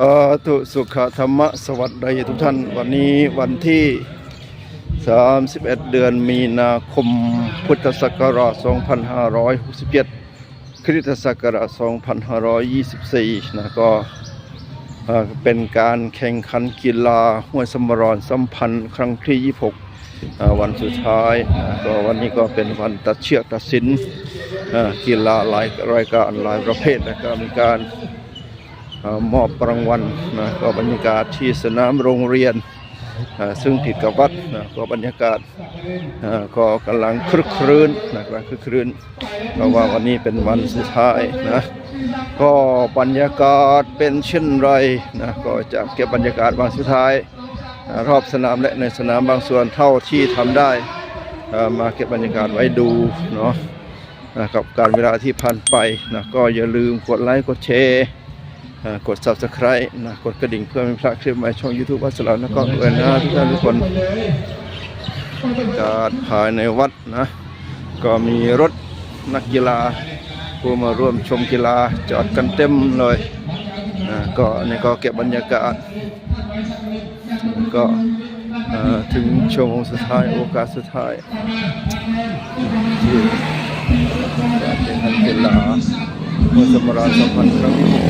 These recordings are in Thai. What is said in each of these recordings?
เอ่อตุสุขธรรมะสวัสดีทุกท่าน วันนี้วันที่ 31 เดือนมีนาคมพุทธศักราช 2567 คริสตศักราช 2524 นะก็เป็นการแข่งขันกีฬาห้วยสมรรสัมพันธ์ครั้งที่ 26 วันสุดท้ายนะก็วันนี้ก็เป็นวันตัดเชือกตัดสินกีฬาหลายรายการหลายประเภทนะก็มีการ มอบรางวัลนะก็บรรยากาศที่สนามโรงเรียน ซึ่งติดกับวัดนะก็บรรยากาศก็กำลังครึกครื้นนะกำลังครึกครื้นเพราะว่าวันนี้เป็นวันสุดท้ายนะก็บรรยากาศเป็นเช่นไรนะก็จะเก็บบรรยากาศวันสุดท้ายรอบสนามและในสนามบางส่วนเท่าที่ทำได้มาเก็บบรรยากาศไว้ดูเนาะนะกับการเวลาที่ผ่านไปนะก็อย่าลืมกดไลค์กดแชร์ กด subscribe นะกดกระดิ่งเพื่อไม่พลาดคลิปใหม่ช่อง YouTube วัดสลาแล้วก็ด้วยนะทุกท่านทุกคนการภายในวัดนะ ก็มีรถนักกีฬาผู้มาร่วมชมกีฬาจอดกันเต็มเลยนะก็นี่ก็เก็บบรรยากาศ ก็ถึงช่วงสุดท้ายโอกาสสุดท้ายที่การแข่งขันกีฬา เมื่อสมรานสัมพันธ์ครั้งที่หก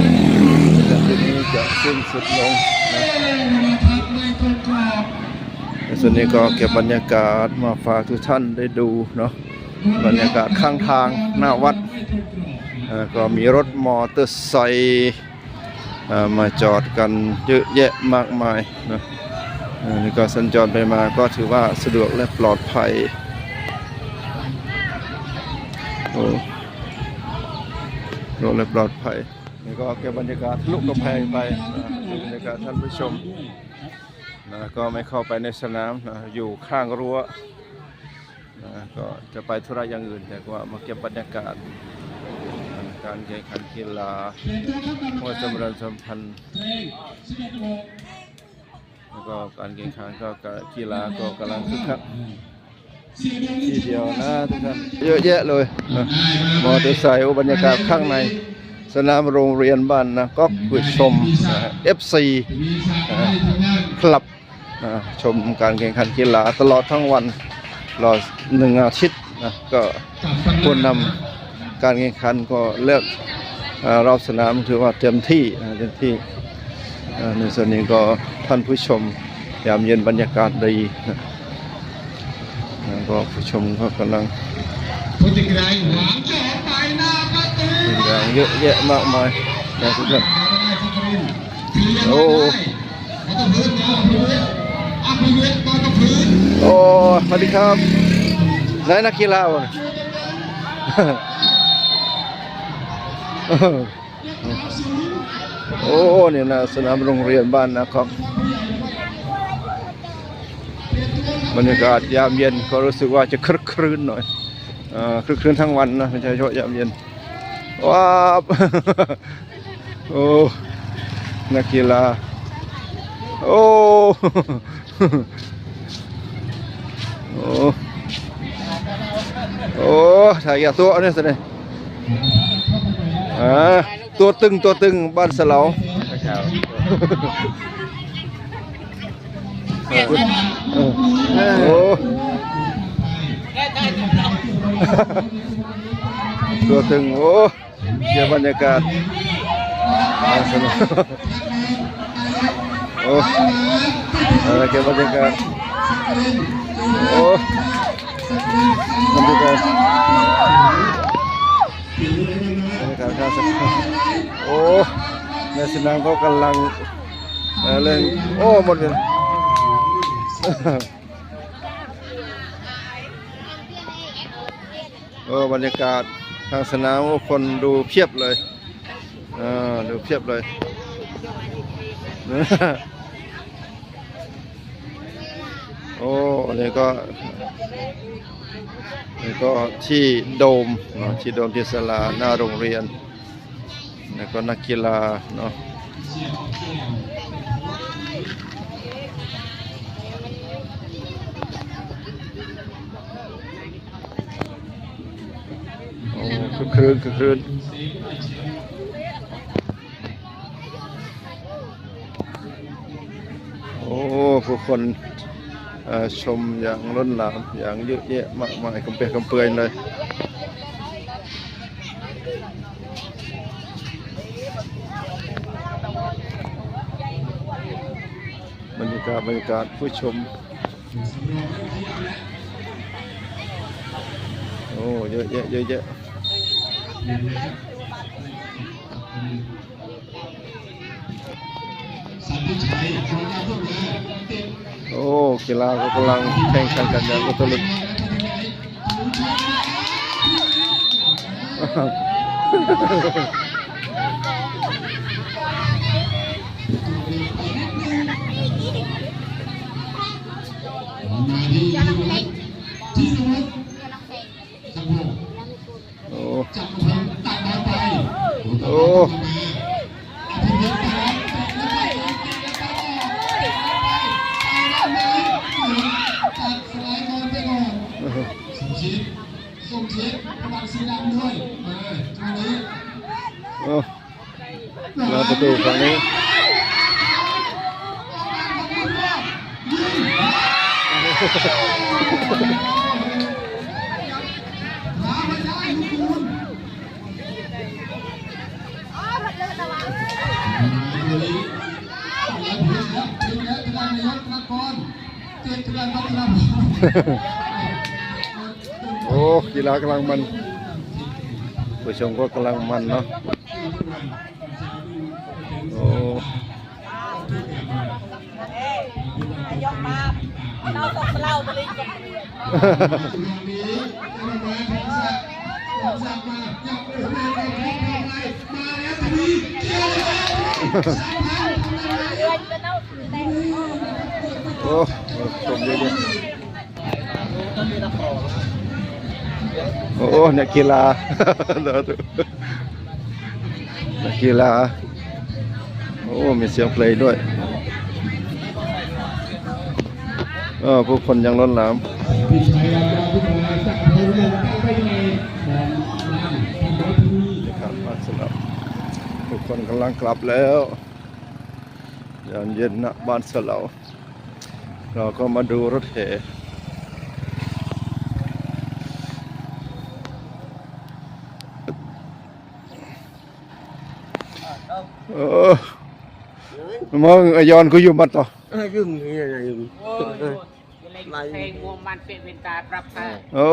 และทีนี้จะสิ้นสุดลงนะส่วนนี้ก็เก็บบรรยากาศมาฝากทุกท่านได้ดูเนาะบรรยากาศข้างทางหน้าวัดก็มีรถมอเตอร์ไซค์มาจอดกันเยอะแยะมากมายนะนี่ก็สัญจรไปมาก็ถือว่าสะดวกและปลอดภัยโอ้ และปลอดภัยนี่ก็เก็บบรรยากาศทะลุกำแพงไปนะบรรยากาศท่านผู้ชมนะก็ไม่เข้าไปในสนามนะอยู่ข้างรั้วนะก็จะไปธุระอย่างอื่น แต่ว่ามาเก็บบรรยากาศการแข่งขันกีฬาหัวจำริญสัมพันธ์แล้วก็การแข่งขันก็กีฬาก็กำลังคึกคัก ทีเดียวนะทุกท่านเยอะแยะเลยนะมอเตอร์ไซค์โอ้บรรยากาศข้างใน สนามโรงเรียนบ้านนะก็ผู้ชมเอฟซีคลับนะชมการแข่งขันกีฬาตลอดทั้งวันรอหนึ่งอาทิตย์นะก็ผู้นำการแข่งขันก็เลือกอ่ารอบสนามถือว่าเต็มที่นะเต็มที่อ่าในส่วนนี้ก็ท่านผู้ชมยามเย็นบรรยากาศดีนะแล้ว ก็ผู้ชมก็กำลังผู้จัดการหวังจะออกไปหน้าประตูมีแรงเยอะแยะมากมายนะทุกท่านโอ้โอ้ก็ต้องพื้นก็พื้นอะพื้นก็ต้องพื้นโอ้สวัสดีครับนายนักกีฬาวะโอ้เนี่ยนะสนามโรงเรียนบ้านนะครับ บรรยากาศยามเย็นก็รู้สึกว่าจะครึกครื้นหน่อยอครึกครื้นทั้งวันนะไม่ใช่เฉพาะยามเย็นว้าบโอ้นักกีฬาโอ้โอ้โอ้ถ่ายยาตัวเนี่ยสิเนี่ยอ่าตัวตึงตัวตึงบ้านสลาเออโอ้ตัวตึงโอ้เกี่ยวบรรยากาศบ้านสะเหลาโอ้เออเกี่ยวบรรยากาศโอ้มันดูกันบรรยากาศข้างสนามโอ้ในสนามเขากำลังเอ่อเล่นโอ้หมดเลย โอ้บรรยากาศทางสนามคนดูเพียบเลยอ่าดูเพียบเลยโอ้นี่ก็นี่ก็ที่โดมเนาะที่โดมที่ศาลาหน้าโรงเรียนแล้วก็นักกีฬาเนาะ คือครืนคือครืนคนเอ่อชมอย่างล้นหลามอย่างเยอะแยะมากมายกำเปรกำเปรยเลยบรรยากาศบรรยากาศผู้ชม โอ้เยอะแยะเยอะแยะ สันติชัยโครง ส่งชิดระวังสีดำด้วยมาตรงนี้โอ้มาประตูฝั่งนี้มาไม่ได้ลูกคุณอ๋อผัดเลยตะวันมาเลยแล้วเพื่อนแล้วเพื่อนแล้วจะได้นา กีฬากำลังมันผู้ชมก็กำลังมันเนาะโอ้ยกมาเราตกเล่าตะลิงนี้เอามาแทนสักแทนสักมาอยากไปทำไมไปทำไมมาแล้วทีนี้เกี่ยวสามพันทำไมเดือนเป็นเอาแต่โอ้ชมเยอะๆ โอ้นักกีฬาเดี๋ยวดูนักกีฬาโอ้มีเสียงเพลงด้วยเออผู้คนยังล้นหลามพี่ชายเราขึ้นมาสักพงลงตั้งไปในแดนล่างทำไมทีนี้ครับมาสำหรับทุกคนกำลังกลับแล้วยามเย็นณบ้านสะเหลาเราก็มาดูรถแห่เออ มองไอยอนกูอยู่มัดต่อ dừng như này này dừng โอ้ยเพลงมัวมันเป็นเป็นตาปรับค่ะโอ้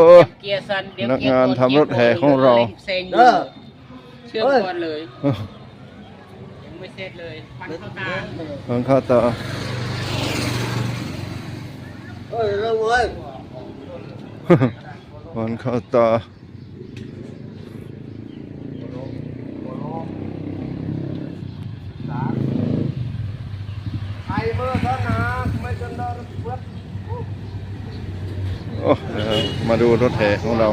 เกียร์ซันเดี๋ยวนักเกียร์งานกดทำรถแห่ของเราเซ็งอยู่เออเชื่อมก่อนเลยยังไม่เสร็จเลยมันเข้าตาฟังข้าวต่อ ôi đâu ơi ฟังข้าวต่อ ai mơ đó nè mấy con đó nó quất โอ้เดี๋ยว มาดูรถแห่ของเรา